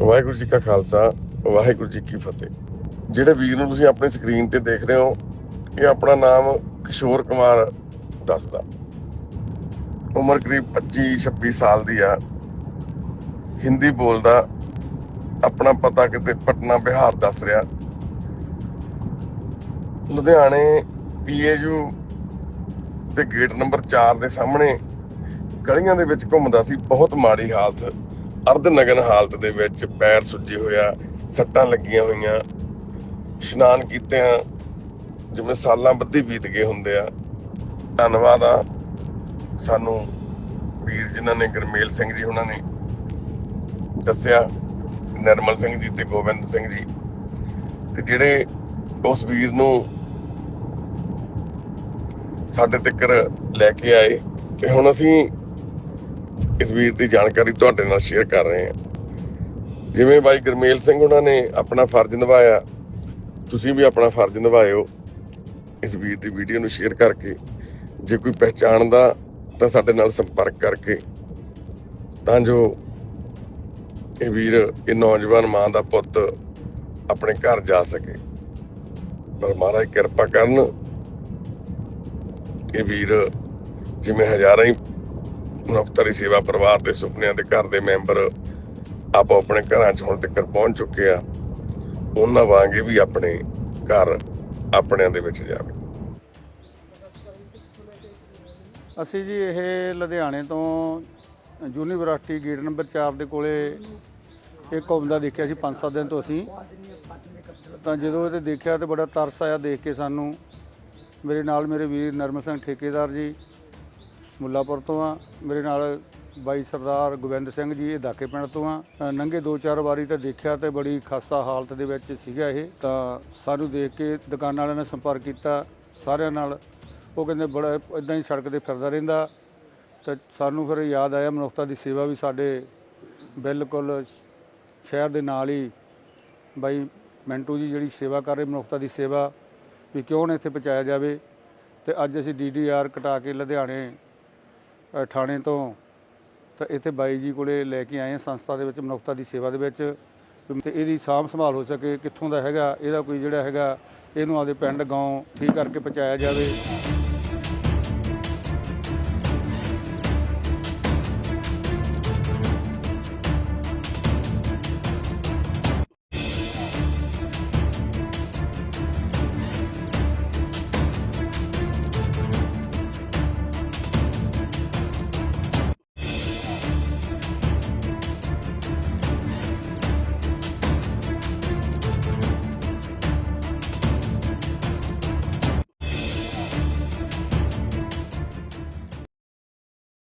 ਵਾਹਿਗੁਰੂ ਜੀ ਕਾ ਖਾਲਸਾ, ਵਾਹਿਗੁਰੂ ਜੀ ਕੀ ਫਤਿਹ। ਜਿਹੜੇ ਵੀਰ ਨੂੰ ਤੁਸੀਂ ਆਪਣੀ ਸਕਰੀਨ ਤੇ ਦੇਖ ਰਹੇ ਹੋ, ਇਹ ਆਪਣਾ ਨਾਮ ਕਿਸ਼ੋਰ ਕੁਮਾਰ ਦੱਸਦਾ। ਉਮਰ ਕਰੀਬ 25 26 ਸਾਲ ਦੀ ਆ। ਹਿੰਦੀ ਬੋਲਦਾ, ਆਪਣਾ ਪਤਾ ਕਿਤੇ ਪਟਨਾ, ਬਿਹਾਰ ਦੱਸ ਰਿਹਾ। ਲੁਧਿਆਣੇ ਪੀਏਯੂ ਤੇ ਗੇਟ ਨੰਬਰ 4 ਦੇ ਸਾਹਮਣੇ ਗਲੀਆਂ ਦੇ ਵਿੱਚ ਘੁੰਮਦਾ ਸੀ। ਬਹੁਤ ਮਾੜੀ ਹਾਲਤ ਅਰਧ ਨਗਨ ਹਾਲਤ ਦੇ ਵਿੱਚ ਪੈਰ ਸੁੱਜੇ ਹੋਇਆ, ਸੱਟਾਂ ਲੱਗੀਆਂ ਹੋਈਆਂ, ਇਸ਼ਨਾਨ ਕੀਤਿਆਂ ਜਿਵੇਂ ਸਾਲਾਂ ਬੱਧੀ ਬੀਤ ਗਏ ਹੁੰਦੇ ਆ। ਧੰਨਵਾਦ ਆ ਸਾਨੂੰ ਵੀਰ ਜਿਨ੍ਹਾਂ ਨੇ ਗਰਮੇਲ ਸਿੰਘ ਜੀ ਉਹਨਾਂ ਨੇ ਦੱਸਿਆ, ਨਰਮਲ ਸਿੰਘ ਜੀ ਤੇ ਗੋਬਿੰਦ ਸਿੰਘ ਜੀ। ਤੇ ਜਿਹੜੇ ਉਸ ਵੀਰ ਨੂੰ ਸਾਡੇ ਤੱਕ ਲੈ ਕੇ ਆਏ, ਤੇ ਹੁਣ ਅਸੀਂ ਇਸ ਵੀਰ ਦੀ ਜਾਣਕਾਰੀ ਤੁਹਾਡੇ ਨਾਲ ਸ਼ੇਅਰ ਕਰ ਰਹੇ ਹਾਂ। ਜਿਵੇਂ ਬਾਈ ਗਰਮੇਲ ਸਿੰਘ ਉਹਨਾਂ ਨੇ ਆਪਣਾ ਫਰਜ਼ ਨਿਭਾਇਆ, ਤੁਸੀਂ ਵੀ ਆਪਣਾ ਫਰਜ਼ ਨਿਭਾਇਓ ਇਸ ਵੀਰ ਦੀ ਵੀਡੀਓ ਨੂੰ ਸ਼ੇਅਰ ਕਰਕੇ। ਜੇ ਕੋਈ ਪਹਿਚਾਣਦਾ ਤਾਂ ਸਾਡੇ ਨਾਲ ਸੰਪਰਕ ਕਰਕੇ। ਤਾਂ ਜੋ ਇਹ ਵੀਰ, ਇਹ ਨੌਜਵਾਨ ਮਾਂ ਦਾ ਪੁੱਤ ਆਪਣੇ ਘਰ ਜਾ ਸਕੇ। ਪਰ ਮਹਾਰਾਜ ਕਿਰਪਾ ਕਰਨ, ਇਹ ਵੀਰ ਜਿਵੇਂ ਹਜ਼ਾਰਾਂ ਹੀ ਮਨੁੱਖਤਾਰੀ ਸੇਵਾ ਪਰਿਵਾਰ ਦੇ ਸੁਪਨਿਆਂ ਦੇ ਘਰ ਦੇ ਮੈਂਬਰ ਆਪੋ ਆਪਣੇ ਘਰਾਂ 'ਚ ਹੁਣ ਤੱਕ ਪਹੁੰਚ ਚੁੱਕੇ ਆ। ਉਹਨਾਂ ਵਾਂਗੇ ਵੀ ਆਪਣੇ ਘਰ ਆਪਣਿਆਂ ਦੇ ਵਿੱਚ ਜਾਵੇ। ਅਸੀਂ ਜੀ ਇਹ ਲੁਧਿਆਣੇ ਤੋਂ ਯੂਨੀਵਰਸਿਟੀ ਗੇਟ ਨੰਬਰ 4 ਦੇ ਕੋਲੇ ਇਹ ਘੁੰਮਦਾ ਦੇਖਿਆ ਸੀ 5-7 ਦਿਨ ਤੋਂ ਅਸੀਂ। ਤਾਂ ਜਦੋਂ ਇਹ ਦੇਖਿਆ ਤੇ ਬੜਾ ਤਰਸ ਆਇਆ ਦੇਖ ਕੇ ਸਾਨੂੰ। ਮੇਰੇ ਨਾਲ ਮੇਰੇ ਵੀਰ ਨਰਮ ਸਿੰਘ ਠੇਕੇਦਾਰ ਜੀ ਮੁੱਲਾਪੁਰ ਤੋਂ ਆ। ਮੇਰੇ ਨਾਲ ਬਾਈ ਸਰਦਾਰ ਗੋਬਿੰਦ ਸਿੰਘ ਜੀ ਇਹ ਦਾਕੇ ਪਿੰਡ ਤੋਂ ਆ। ਅ, ਨੰਗੇ ਦੋ ਚਾਰ ਵਾਰੀ ਤਾਂ ਦੇਖਿਆ ਤੇ ਬੜੀ ਖਸਤਾ ਹਾਲਤ ਦੇ ਵਿੱਚ ਸੀਗਾ ਇਹ। ਤਾਂ ਸਾਨੂੰ ਦੇਖ ਕੇ ਦੁਕਾਨ ਵਾਲਿਆਂ ਨੇ ਸੰਪਰਕ ਕੀਤਾ ਸਾਰਿਆਂ ਨਾਲ। ਉਹ ਕਹਿੰਦੇ ਬੜਾ ਇਦਾਂ ਹੀ ਸੜਕ ਤੇ ਫਿਰਦਾ ਰਹਿੰਦਾ। ਤਾਂ ਸਾਨੂੰ ਫਿਰ ਯਾਦ ਆਇਆ ਮਨੁੱਖਤਾ ਦੀ ਸੇਵਾ ਵੀ ਸਾਡੇ ਬਿਲਕੁਲ ਸ਼ਹਿਰ ਦੇ ਨਾਲ ਹੀ। ਬਾਈ ਮੈਂਟੂ ਜੀ ਜਿਹੜੀ ਸੇਵਾ ਕਰ ਰਹੇ ਮਨੁੱਖਤਾ ਦੀ ਸੇਵਾ ਵੀ ਕਿਉਂ ਨਾ ਇੱਥੇ ਪਹੁੰਚਾਇਆ ਜਾਵੇ। ਤੇ ਅੱਜ ਅਸੀਂ ਡੀਡੀਆਰ ਕਟਾ ਕੇ ਲੁਧਿਆਣੇ ਥਾਣੇ ਤੋਂ। ਤਾਂ ਇੱਥੇ ਬਾਈ ਜੀ ਕੋਲੇ ਲੈ ਕੇ ਆਏ ਹਾਂ ਸੰਸਥਾ ਦੇ ਵਿੱਚ, ਮਨੁੱਖਤਾ ਦੀ ਸੇਵਾ ਦੇ ਵਿੱਚ। ਤੇ ਇਹਦੀ ਸਾਂਭ ਸੰਭਾਲ ਹੋ ਸਕੇ, ਕਿੱਥੋਂ ਦਾ ਹੈਗਾ, ਇਹਦਾ ਕੋਈ ਜਿਹੜਾ ਹੈਗਾ, ਇਹਨੂੰ ਆਪਦੇ ਪਿੰਡ, ਗਾਉਂ ਠੀਕ ਕਰਕੇ ਪਹੁੰਚਾਇਆ ਜਾਵੇ।